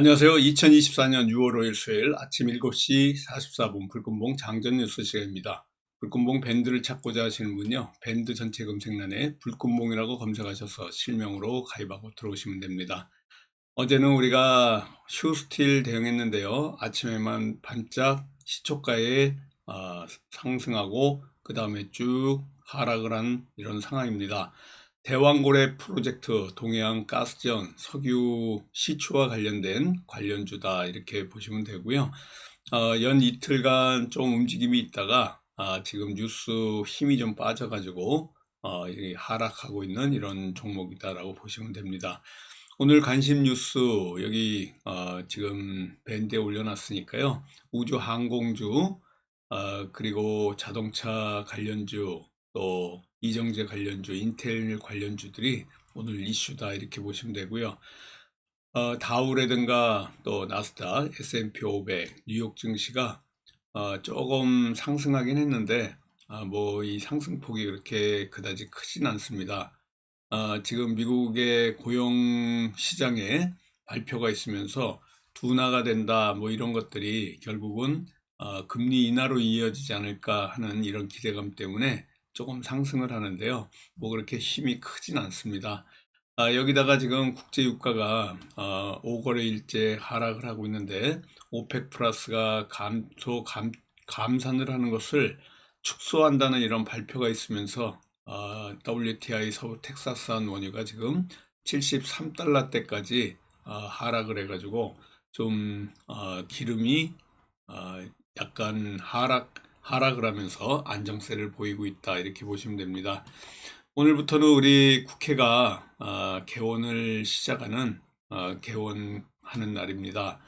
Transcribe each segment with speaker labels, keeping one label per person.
Speaker 1: 안녕하세요. 2024년 6월 5일 수요일 아침 7시 44분 불금봉 장전 뉴스 시간입니다. 불금봉 밴드를 찾고자 하시는 분요. 밴드 전체 검색란에 불금봉이라고 검색하셔서 실명으로 가입하고 들어오시면 됩니다. 어제는 우리가 휴스틸 대응했는데요. 아침에만 반짝 시초가에 어, 상승하고 그 다음에 쭉 하락을 한 이런 상황입니다. 대왕고래 프로젝트 동해안 가스전 석유 시추와 관련된 관련주다 이렇게 보시면 되고요. 어, 연 이틀간 좀 움직임이 있다가 아, 지금 뉴스 힘이 좀 빠져가지고 어, 하락하고 있는 이런 종목이다라고 보시면 됩니다. 오늘 관심 뉴스 여기 어, 지금 밴드에 올려놨으니까요. 우주 항공주 어, 그리고 자동차 관련주 또 이정재 관련주, 인텔 관련주들이 오늘 이슈다 이렇게 보시면 되고요. 어, 다우라든가 또 나스닥, S&P 500, 뉴욕 증시가 어, 조금 상승하긴 했는데 어, 뭐이 상승폭이 그렇게 그다지 크진 않습니다. 어, 지금 미국의 고용 시장에 발표가 있으면서 둔화가 된다 뭐 이런 것들이 결국은 어, 금리 인하로 이어지지 않을까 하는 이런 기대감 때문에 조금 상승을 하는데요. 뭐 그렇게 힘이 크진 않습니다. 아, 여기다가 지금 국제 유가가 어, 5거래일째 하락을 하고 있는데 오펙 플러스가 감소 감, 감산을 하는 것을 축소한다는 이런 발표가 있으면서 어, WTI 서부 텍사스산 원유가 지금 73달러 대까지 어, 하락을 해가지고 좀 어, 기름이 어, 약간 하락 하락을 하면서 안정세를 보이고 있다 이렇게 보시면 됩니다. 오늘부터는 우리 국회가 어, 개원을 시작하는 어, 개원하는 날입니다.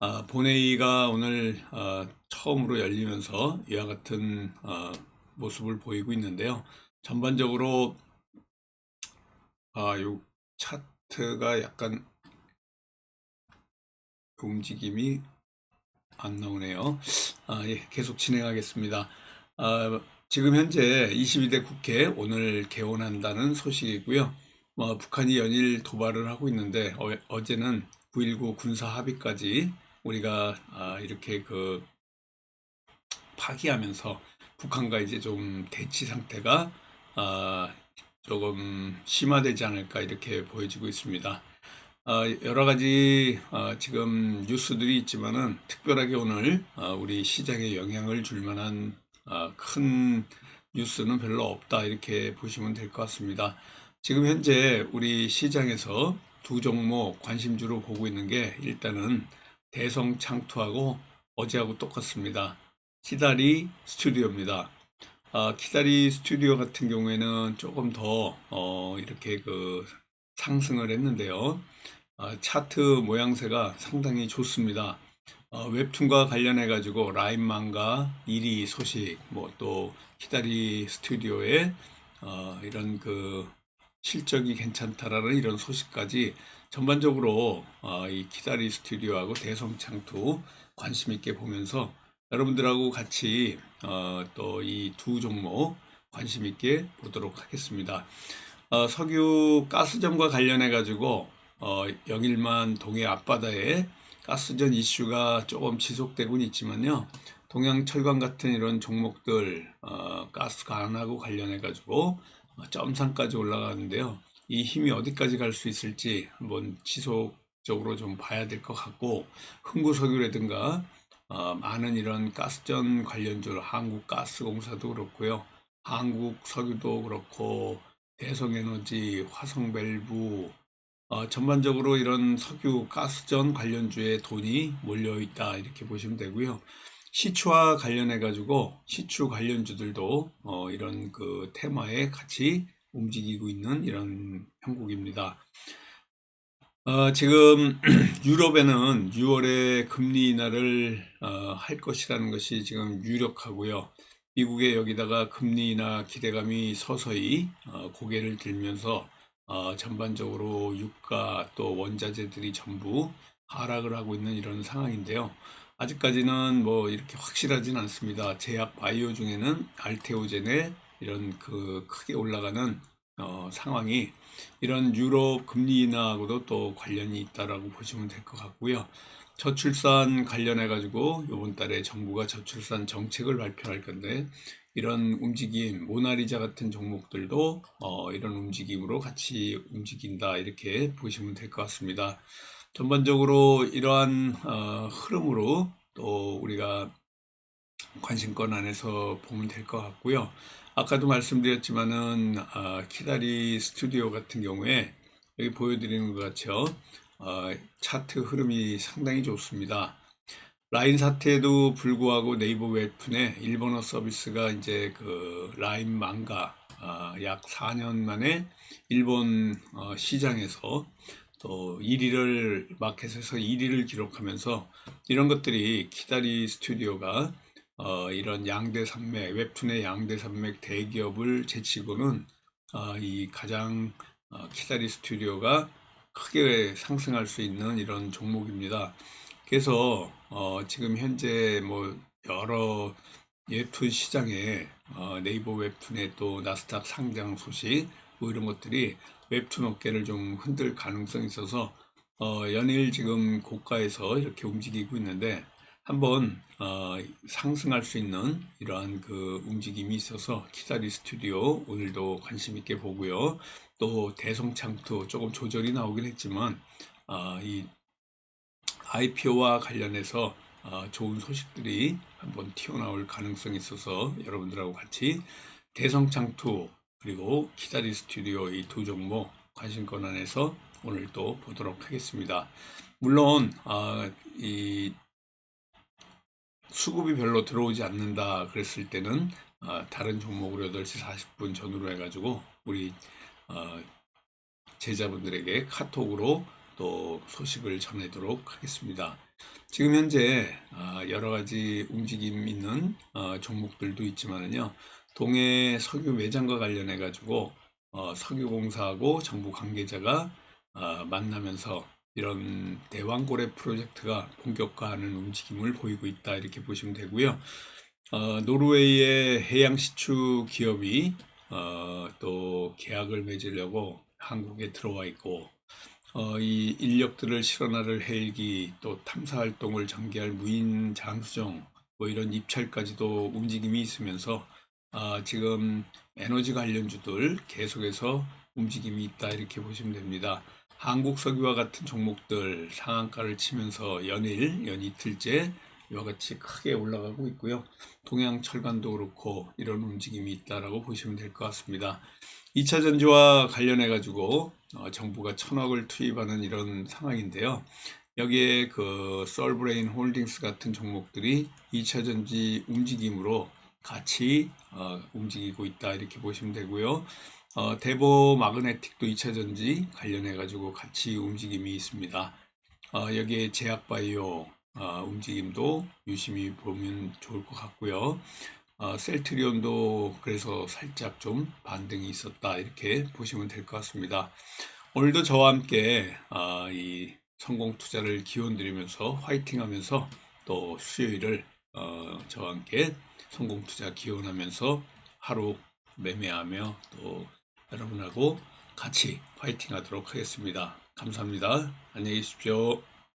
Speaker 1: 어, 본회의가 오늘 어, 처음으로 열리면서 이와 같은 어, 모습을 보이고 있는데요. 전반적으로 아, 요 차트가 약간 움직임이 안 나오네요. 아, 예, 계속 진행하겠습니다. 아, 지금 현재 22대 국회 오늘 개원한다는 소식이고요. 뭐, 북한이 연일 도발을 하고 있는데 어, 제는 9.19 군사 합의까지 우리가 아, 이렇게 그 파기하면서 북한과 이제 좀 대치 상태가 아, 조금 심화되지 않을까 이렇게 보여지고 있습니다. 어, 여러 가지 어, 지금 뉴스들이 있지만은 특별하게 오늘 어, 우리 시장에 영향을 줄 만한 큰 뉴스는 별로 없다 이렇게 보시면 될 것 같습니다. 지금 현재 우리 시장에서 두 종목 관심주로 보고 있는 게 일단은 대성 창투하고 어제하고 똑같습니다. 키다리 스튜디오입니다. 키다리 스튜디오 같은 경우에는 조금 더 이렇게 그 상승을 했는데요. 어, 차트 모양새가 상당히 좋습니다. 어, 웹툰과 관련해 가지고 라인망과 1위 소식, 뭐또 키다리 스튜디오의 어, 이런 그 실적이 괜찮다라는 이런 소식까지 전반적으로 어, 이 키다리 스튜디오하고 대성창투 관심 있게 보면서 여러분들하고 같이 어, 또이 두 종목 관심 있게 보도록 하겠습니다. 어, 석유 가스점과 관련해 가지고 어, 영일만 동해 앞바다에 가스전 이슈가 조금 지속되고 있지만요. 동양 철강 같은 이런 종목들 어, 가스 관하고 관련해 가지고 어, 점상까지 올라가는데요. 이 힘이 어디까지 갈 수 있을지 한번 지속적으로 좀 봐야 될 것 같고 흥구석유라든가 어, 많은 이런 가스전 관련주 한국가스공사도 그렇고요. 한국석유도 그렇고 대성에너지, 화성밸브 어, 전반적으로 이런 석유 가스전 관련주에 돈이 몰려 있다 이렇게 보시면 되고요. 시추와 관련해 가지고 시추 관련주들도 어, 이런 그 테마에 같이 움직이고 있는 이런 형국입니다. 어, 지금 유럽에는 6월에 금리 인하를 어, 할 것이라는 것이 지금 유력하고요. 미국에 여기다가 금리 인하 기대감이 서서히 어, 고개를 들면서 어, 전반적으로 유가 또 원자재들이 전부 하락을 하고 있는 이런 상황인데요. 아직까지는 뭐 이렇게 확실하진 않습니다. 제약 바이오 중에는 알테오젠의 이런 그 크게 올라가는 어, 상황이 이런 유럽 금리 인하하고도 또 관련이 있다라고 보시면 될 것 같고요. 저출산 관련해 가지고 이번 달에 정부가 저출산 정책을 발표할 건데 이런 움직임 모나리자 같은 종목들도 어, 이런 움직임으로 같이 움직인다 이렇게 보시면 될 것 같습니다. 전반적으로 이러한 어, 흐름으로 또 우리가 관심권 안에서 보면 될 것 같고요. 아까도 말씀드렸지만은 아, 키다리 스튜디오 같은 경우에 여기 보여드리는 것 같죠. 어, 차트 흐름이 상당히 좋습니다. 라인 사태에도 불구하고 네이버 웹툰의 일본어 서비스가 이제 그 라인 망가 아, 약 4년 만에 일본 어, 시장에서 또 1위를 마켓에서 1위를 기록하면서 이런 것들이 키다리 스튜디오가 어, 이런 양대 산맥 웹툰의 양대 산맥 대기업을 제치고는 어, 이 가장 어, 키다리 스튜디오가 크게 상승할 수 있는 이런 종목입니다. 그래서 어, 지금 현재 뭐 여러 웹툰 시장에 어, 네이버 웹툰의 또 나스닥 상장 소식 뭐 이런 것들이 웹툰 업계를 좀 흔들 가능성이 있어서 어, 연일 지금 고가에서 이렇게 움직이고 있는데 한번 어, 상승할 수 있는 이러한 그 움직임이 있어서 키다리 스튜디오 오늘도 관심 있게 보고요. 또 대성창투 조금 조절이 나오긴 했지만 어, 이 IPO와 관련해서 어, 좋은 소식들이 한번 튀어나올 가능성이 있어서 여러분들하고 같이 대성창투 그리고 키다리 스튜디오 이 두 종목 관심권 안에서 오늘 또 보도록 하겠습니다. 물론 아, 이 수급이 별로 들어오지 않는다 그랬을 때는 어, 다른 종목으로 8시 40분 전후로 해가지고 우리 어, 제자분들에게 카톡으로 또 소식을 전해도록 하겠습니다. 지금 현재 어, 여러 가지 움직임 있는 어, 종목들도 있지만은요. 동해 석유 매장과 관련해 가지고 어, 석유공사하고 정부 관계자가 어, 만나면서 이런 대왕고래 프로젝트가 본격화하는 움직임을 보이고 있다 이렇게 보시면 되고요. 어, 노르웨이의 해양 시추 기업이 어, 또 계약을 맺으려고 한국에 들어와 있고 어, 이 인력들을 실어나를 헬기 또 탐사 활동을 전개할 무인 잠수정 뭐 이런 입찰까지도 움직임이 있으면서 아, 지금 에너지 관련주들 계속해서 움직임이 있다 이렇게 보시면 됩니다. 한국 석유와 같은 종목들 상한가를 치면서 연일, 연이틀째 이와 같이 크게 올라가고 있고요. 동양철관도 그렇고 이런 움직임이 있다라고 보시면 될 것 같습니다. 2차 전지와 관련해 가지고 어, 정부가 천억을 투입하는 이런 상황인데요. 여기에 그 썰브레인 홀딩스 같은 종목들이 2차 전지 움직임으로 같이 어, 움직이고 있다 이렇게 보시면 되고요. 어, 대보 마그네틱도 2차 전지 관련해 가지고 같이 움직임이 있습니다. 어, 여기에 제약바이오 어, 움직임도 유심히 보면 좋을 것 같고요. 어, 셀트리온도 그래서 살짝 좀 반등이 있었다 이렇게 보시면 될 것 같습니다. 오늘도 저와 함께 어, 이 성공 투자를 기원 드리면서 화이팅하면서 또 수요일을 어, 저와 함께 성공 투자 기원하면서 하루 매매하며 또 여러분하고 같이 화이팅 하도록 하겠습니다. 감사합니다. 안녕히 계십시오.